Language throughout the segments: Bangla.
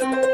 আনন্দ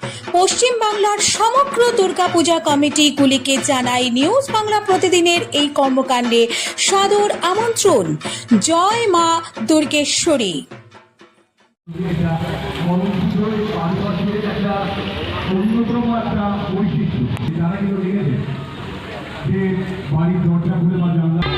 পশ্চিম বাংলার সমগ্র দুর্গাপূজা কমিটিগুলিকে জানাই নিউজ বাংলা প্রতিদিনের এই কর্মকাণ্ডে সাদর আমন্ত্রণ। জয় মা দুর্গেশ্বরী। একটা বৈশিষ্ট্য যে বাড়ির দরজা খুলে বা জানলা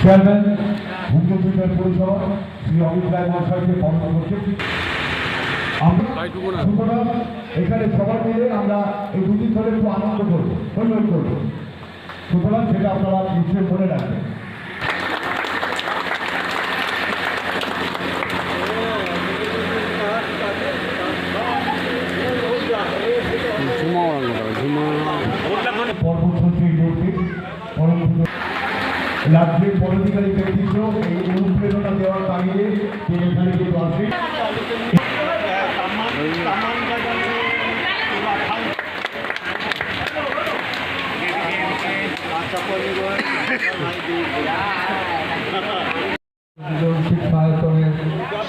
চেয়ারম্যান ভূমিকা পরিষদ শ্রী অমিত রায় মহাশয়কে বন্ধ করছেন আমরা এখানে সবাই মিলে আমরা এই দুদিন ধরে একটু আনন্দ করব করব। সুতরাং সেটা আপনারা নিশ্চয়ই মনে রাখবেন। রাজ্যের পলিটিক্যাল ব্যক্তিত্ব এই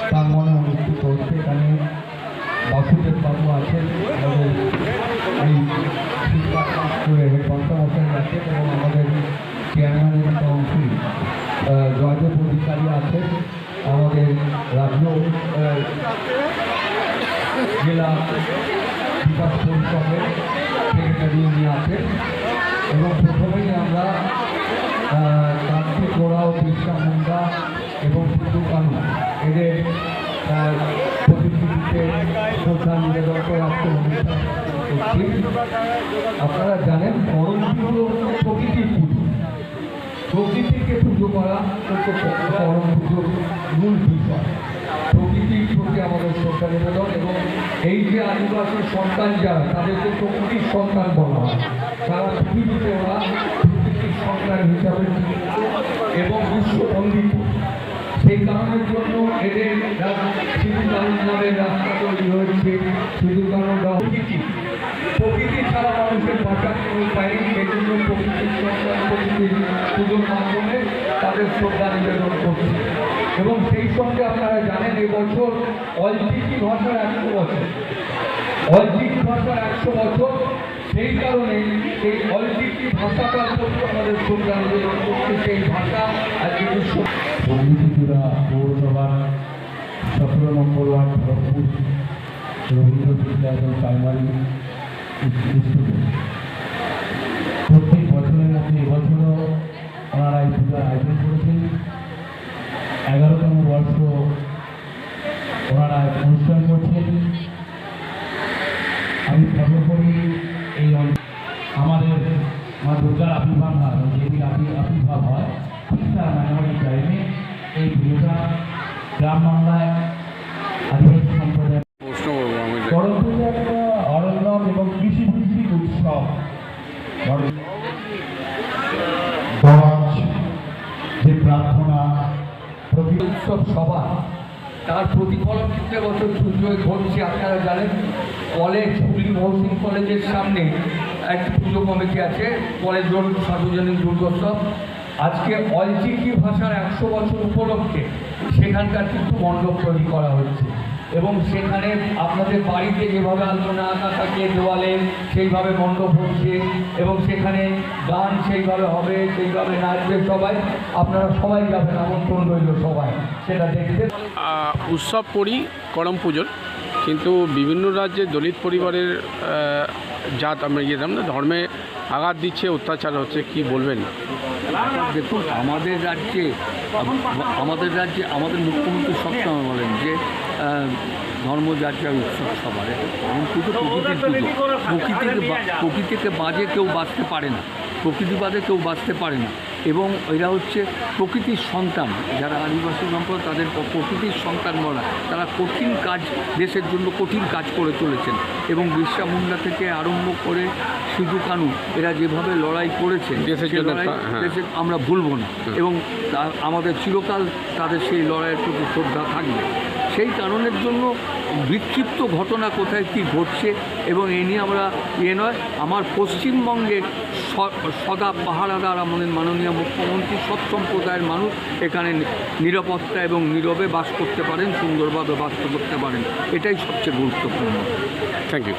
প্রাঙ্গনে অনুষ্ঠিত হচ্ছে এখানে আছেন এবং আমাদের চেয়ারম্যানের কাউন্সিল আছেন আমাদের রাজ্য জেলা বিকাশ পরিষদের এবং প্রথমেই আমরা আহ, কার্তিক গোড়াও মুন্ডা এবং সিধু কানু এদের আহ, প্রতিকৃতিতে শ্রদ্ধা নিবেদন করে আজকে আপনারা জানেন পরম পুজো প্রকৃতির পুজো। প্রকৃতিকে পুজো করা পরম পুজোর মূল বিষয়। প্রকৃতির প্রতি আমাদের শ্রদ্ধা নিবেদন এবং এই যে আদিবাসী সন্তান যারা তাদেরকে প্রকৃতির সন্তান বলা হয়। সারা পৃথিবীতে ওরা সন্তান হিসাবে এবং বিশ্ববন্দিত সেই কারণের জন্য এদের সিধু কানুন নামের রাস্তা তৈরি হয়েছে। সিধু কানুন প্রকৃতি। প্রকৃতি ছাড়া মানুষের বাঁচার কোনো উপায় নেই সেই জন্য প্রকৃতির সন্তান প্রকৃতির পুজোর মাধ্যমে তাদের শ্রদ্ধা নিবেদন করছে। এবং সেই সঙ্গে আপনারা জানেন, এবছর অলচিকি ভাষার একশো বছর। অলচিকি ভাষার একশো বছর সেই কারণে এই অলচিকি ভাষাটার প্রতি আমাদের শ্রদ্ধা নিবেদন করছে সেই ভাষা আজকে বিশ্ব অগ্নিতিপুরা পৌরসভার সতেরো নম্বর ওয়ার্ড ভরতপুর রবীন্দ্র বিদ্যালয় প্রাইমারি প্রত্যেক বছরের মধ্যে এবছরও ওনারা এই পূজার আয়োজন করেছেন। এগারোতম বর্ষ ওনারা অনুষ্ঠান করছেন। এই আমাদের মা দুর্গার আবির্ভাব হয় দেবীর আবি- আবির্ভাব হয় ঠিক তার মাঝামাঝি টাইমে এই পুজোটা গ্রাম বাংলায় আদিবাসী সম্প্রদায় পূজা একটা অরণ্যম এবং কৃষিভিত্তিক উৎসব। যে প্রার্থনা প্রতি উৎসব সভা তার প্রতিফলন ক্ষেত্রে বছর পুজোয় ঘটছে আপনারা জানেন? কলেজ হুগলি মহসিন কলেজের সামনে একটি পুজো কমিটি আছে কলেজ রোড সার্বজনীন দুর্গোৎসব। আজকে অলচিকি ভাষার একশো বছর উপলক্ষে সেখানকার কিন্তু মণ্ডপ তৈরি করা হচ্ছে এবং সেখানে আপনাদের বাড়িতে যেভাবে আলোচনা আঁকা থাকে, দেওয়ালে সেইভাবে মণ্ডপ হচ্ছে, এবং সেখানে গান সেইভাবে হবে, সেইভাবে নাচবে সবাই। আপনারা সবাই যাবেন, আমন্ত্রণ রইল সবাই, সেটা দেখতে। উৎসব করি, করম পুজোর। কিন্তু বিভিন্ন রাজ্যে দলিত পরিবারের জাত আমরা ইয়ে না ধর্মে আঘাত দিচ্ছে অত্যাচার হচ্ছে কি বলবেন? দেখুন আমাদের রাজ্যে আমাদের রাজ্যে আমাদের মুখ্যমন্ত্রী সবসময় বলেন যে ধর্ম জাতীয় উৎসব সবার। এবং পুজো প্রকৃতির পুজো। প্রকৃতিকে বা- প্রকৃতিকে বাজে কেউ বাঁচতে পারে না। প্রকৃতি বাদে কেউ বাঁচতে পারে না। এবং এরা হচ্ছে প্রকৃতির সন্তান। যারা আদিবাসী সম্প্রদায় তাদের প্রকৃতির সন্তান বলা। তারা কঠিন কাজ দেশের জন্য কঠিন কাজ করে চলেছেন। এবং বিরসা মুন্ডা থেকে আরম্ভ করে সিধু কানু এরা যেভাবে লড়াই করেছেন লড়াই হ্যাঁ। আমরা ভুলব না। এবং আমাদের চিরকাল তাদের সেই লড়াইয়ের প্রতি শ্রদ্ধা থাকবে। সেই কারণের জন্য বিক্ষিপ্ত ঘটনা কোথায় কী ঘটছে এবং এ নিয়ে আমরা ইয়ে নয় আমার পশ্চিমবঙ্গের সদা পাহারাদার আমাদের মাননীয় মুখ্যমন্ত্রী সব সম্প্রদায়ের মানুষ এখানে নিরাপত্তা এবং নীরবে বাস করতে পারেন সুন্দরভাবে বাস করতে পারেন। এটাই সবচেয়ে গুরুত্বপূর্ণ। থ্যাংক ইউ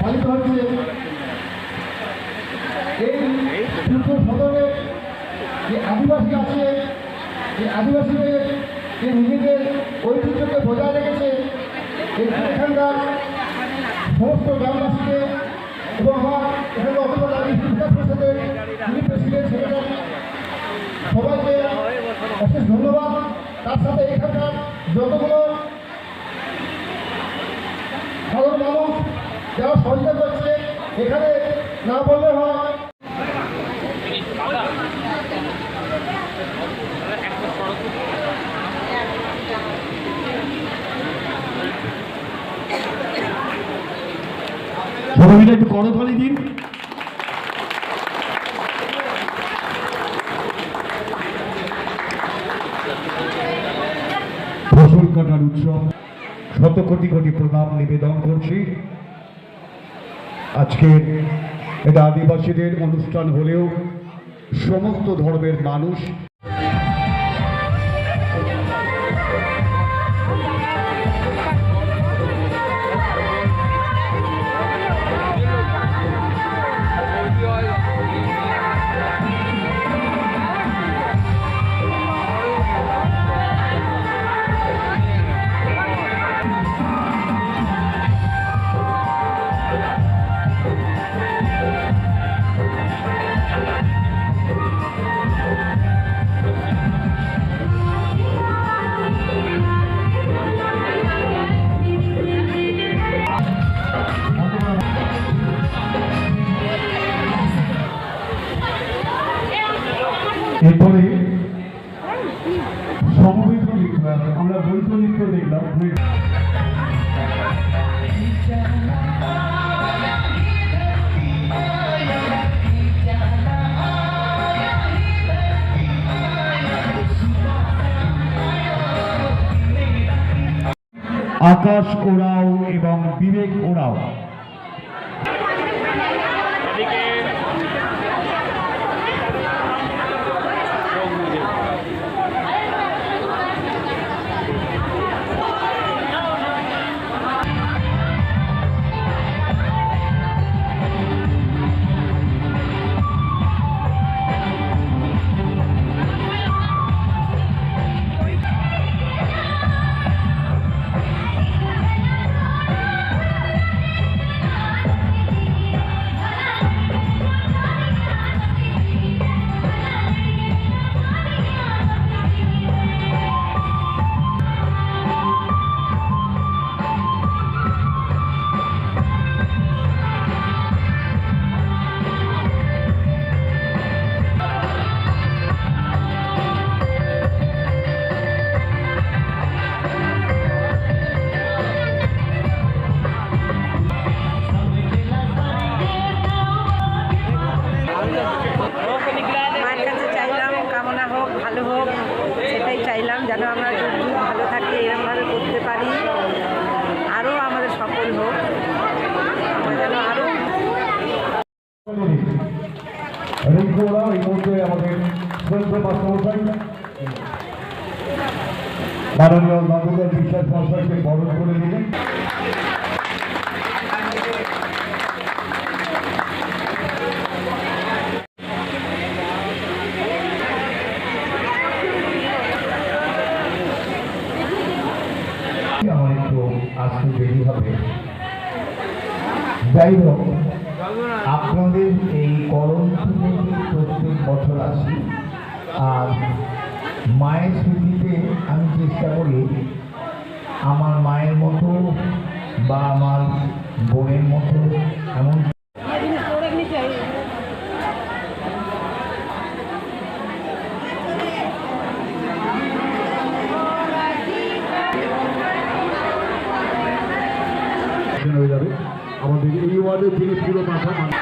পালিত হচ্ছে এই দুটো সদরে যে আদিবাসী আছে এই আদিবাসীদের যে নিজেদের ঐতিহ্যকে বজায় রেখেছে এখানকার সমস্ত গ্রামবাসীকে এবং আমার এখানে অভিজ্ঞতা প্রেসিডেন্ট সবাইকে অশেষ ধন্যবাদ। তার সাথে এখানকার যতগুলো সাধারণ মানুষ যারা সহযোগিতা করছে, এখানে না বললে হয় ছোট মিলে একটু করতালি দিন ফসল কাটার উৎসব, শত কোটি কোটি প্রণাম নিবেদন করছি। আজকে এটা আদিবাসীদের অনুষ্ঠান হলেও সমস্ত ধর্মের মানুষ এরপরে সমবেত নৃত্য আমরা বৈধ নৃত্য দেখলাম আকাশ ওড়াও এবং বিবেক ওড়াও। শ্রদ্ধ মাস্টারমশাই। মাননীয় নবুদার বিশ্বাস মহাশয়কে বরণ করে দিলেন আমার একটু আসতে দেরি হবে। যাই হোক বা আমার বোনের মতো এমন হয়ে যাবে। আমাদের এই ওয়ার্ডের তিনি পুরো মাথা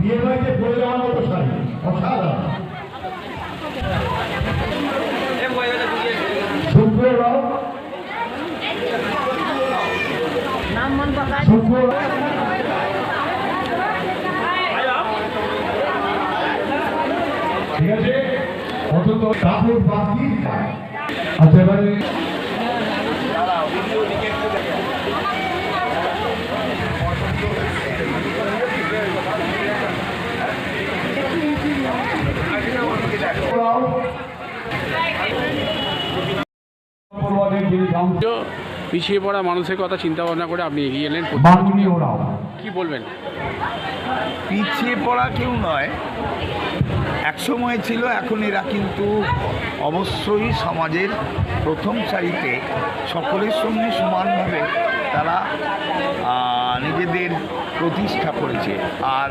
বিয়ে বাড়িতে পরে যাওয়ার মতো শাড়ি অসাধারণ। শুক্র রাও শুক্র ঠিক আছে? অন্তত কাপড় বাকি। আচ্ছা এবারে পিছিয়ে পড়া মানুষের কথা চিন্তা ভাবনা করে আপনি এগিয়ে এলেন। কি বলবেন? পিছিয়ে পড়া কেউ নয়। এক সময় ছিল এখন এরা কিন্তু অবশ্যই সমাজের প্রথম সারিতে সকলের সঙ্গে সমানভাবে তারা নিজেদের প্রতিষ্ঠা করেছে। আর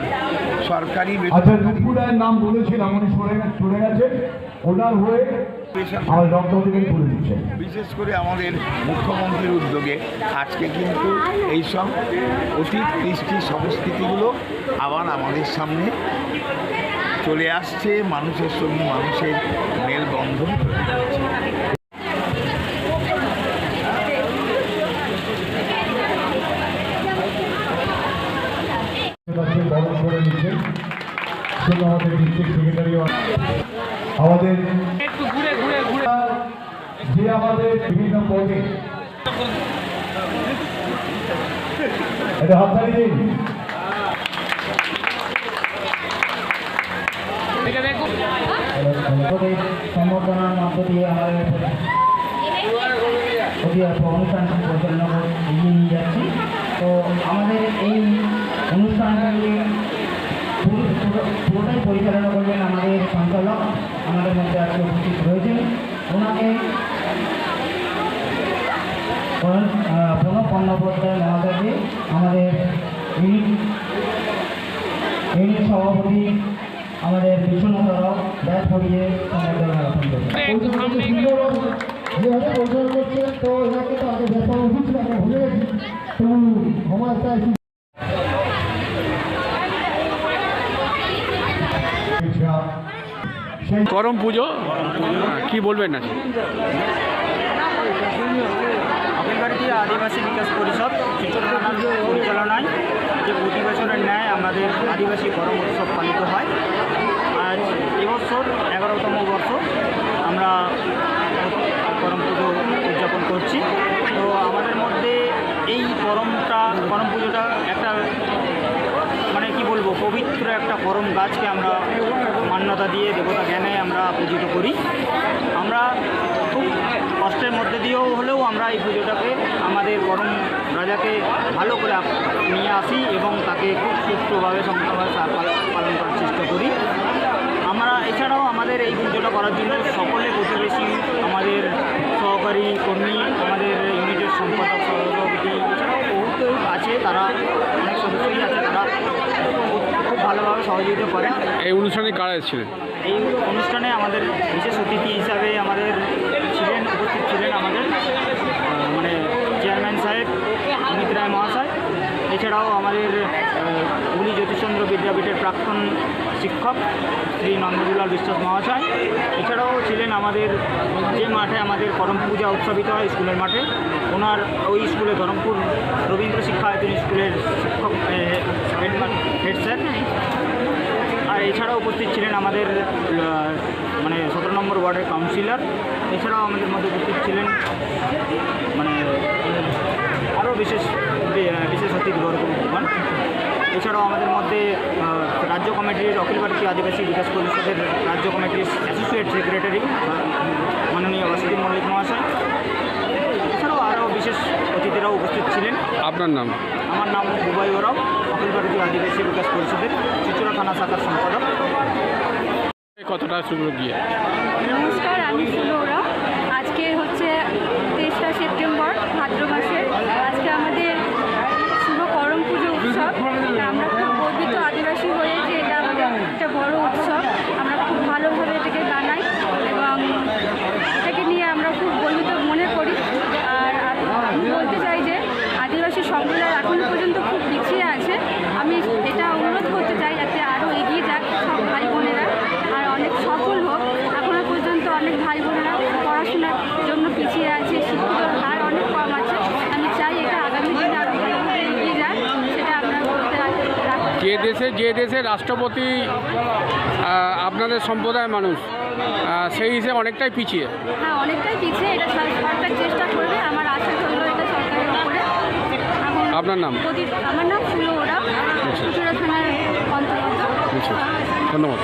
সরকারি আচ্ছা নাম বলেছিলাম উনি সরে চলে গেছে। ওনার হয়ে বিশেষ করে আমাদের মুখ্যমন্ত্রীর উদ্যোগে আজকে কিন্তু এইসব অতীত কৃষ্টি সংস্কৃতিগুলো আবার আমাদের সামনে চলে আসছে মানুষের সঙ্গে মানুষের মেলবন্ধন তৈরি করছে বরণ করে নিচ্ছেন আমাদের ডিস্ট্রিক্ট সেক্রেটারি আমাদের যে আমাদের বিভিন্ন পদে এটা হাততালি দিন। সম্বর্ধনার মধ্য দিয়ে আমাদের অনুষ্ঠানটি পরিচালনা করে এগিয়ে নিয়ে যাচ্ছি তো আমাদের এই পুরো- পুরোটাই পরিচালনা করবেন আমাদের সঞ্চালক, আমাদের মধ্যে আজকে উপস্থিত রয়েছেন। ওনাকে প্রণব বন্দ্যোপাধ্যায় মহাদেবী আমাদের ইউনিট সভাপতি, আমাদের বিশ্বনাথ রাও ব্যাস পড়িয়ে করম পুজো? কি বলবেন না অখিলভারতী আদিবাসী বিকাশ পরিষদ পরিচালনায় যে প্রতি বছরের ন্যায় আমাদের আদিবাসী করম উৎসব পালিত হয়। আজ এবছর এগারোতম বর্ষ আমরা করম পুজো উদযাপন করছি। তো আমাদের মধ্যে এই করমটা করম পুজোটা একটা মানে কি বলব, পবিত্র একটা করম গাছকে আমরা মান্যতা দিয়ে, দেবতা জ্ঞানে আমরা পূজিত করি আমরা খুব কষ্টের মধ্যে দিয়েও হলেও আমরা এই পুজোটাকে আমাদের করম রাজাকে ভালো করে নিয়ে আসি এবং তাকে খুব সুস্থভাবে সম্পূর্ণভাবে পালন করার চেষ্টা করি। আমরা এছাড়াও আমাদের এই পুজোটা করার জন্য সকলে প্রতিবেশী আমাদের সহকারী কর্মী আমাদের ইউনিটের সম্পাদক সভাপতি এছাড়াও বহুত আছে তারা অনেক সদস্যই আছে তারা খুব খুব ভালোভাবে সহযোগিতা করেন। এই অনুষ্ঠানে কারা এসেছিলেন? এই অনুষ্ঠানে আমাদের বিশেষ অতিথি হিসাবে আমাদের ছিলেন উপস্থিত ছিলেন আমাদের আহ, মানে সাহেব অমিত রায় মহাশয়। এছাড়াও আমাদের হুগলি জ্যোতিষচন্দ্র বিদ্যাপীঠের প্রাক্তন শিক্ষক শ্রী নন্দদুলাল বিশ্বাস মহাশয়। এছাড়াও ছিলেন আমাদের যে মাঠে আমাদের করম পূজা উৎসবিত হয় স্কুলের মাঠে, ওনার ওই স্কুলে ধরমপুর রবীন্দ্র শিক্ষা শিক্ষায়তন স্কুলের শিক্ষক হেড স্যার। আর এছাড়াও উপস্থিত ছিলেন আমাদের মানে সতেরো নম্বর ওয়ার্ডের কাউন্সিলর। এছাড়াও আমাদের মধ্যে উপস্থিত ছিলেন মানে বিশেষ বিশেষ অতিথিবর্গগণ এছাড়াও আমাদের মধ্যে রাজ্য কমিটির অখিল ভারতীয় আদিবাসী বিকাশ পরিষদের রাজ্য কমিটির অ্যাসোসিয়েট সেক্রেটারি মাননীয় বাসুদী মল্লিক মহাশয়। এছাড়াও আরও বিশেষ অতিথিরাও উপস্থিত ছিলেন। আপনার নাম? আমার নাম বুবাই ওরাও অখিল ভারতীয় আদিবাসী বিকাশ পরিষদের চিচুরা থানা শাখার সম্পাদক। কতটা শুরু গিয়ে? নমস্কার আমি সুলৌরা আজকে হচ্ছে তেইশটা সেপ্টেম্বর ভাদ্র মাসের আজকে আমাদের শুভ করম পুজো উৎসব তা আমরা খুব গর্বিত আদিবাসী হয়ে যে এটা আমাদের একটা বড় উৎসব আমরা খুব ভালোভাবে এটাকে বানাই এবং এটাকে নিয়ে আমরা খুব গর্বিত মনে করি আর আমি বলতে চাই যে সম্প্রদায় এখনও পর্যন্ত খুব পিছিয়ে আছে। আমি এটা অনুরোধ করতে চাই যাতে আরও এগিয়ে যাক সব ভাই বোনেরা। আর অনেক সফল হোক এখনও পর্যন্ত অনেক ভাই বোনেরা পড়াশোনার জন্য পিছিয়ে আছে শিক্ষিতর হার অনেক কম আছে। আমি চাই এটা আগামী দিনে আরও এগিয়ে যায় সেটা করতে রাখতে যে দেশে যে দেশে রাষ্ট্রপতি আপনাদের সম্প্রদায়ের মানুষ সেই হিসেবে অনেকটাই পিছিয়ে। হ্যাঁ অনেকটাই পিছিয়ে এটা সরকার চেষ্টা করবে। আমার আশা করল এটা সরকারের উপরে এখন আপনার নাম? আমার নাম ফুলো ওরা থানার আচ্ছা। ধন্যবাদ।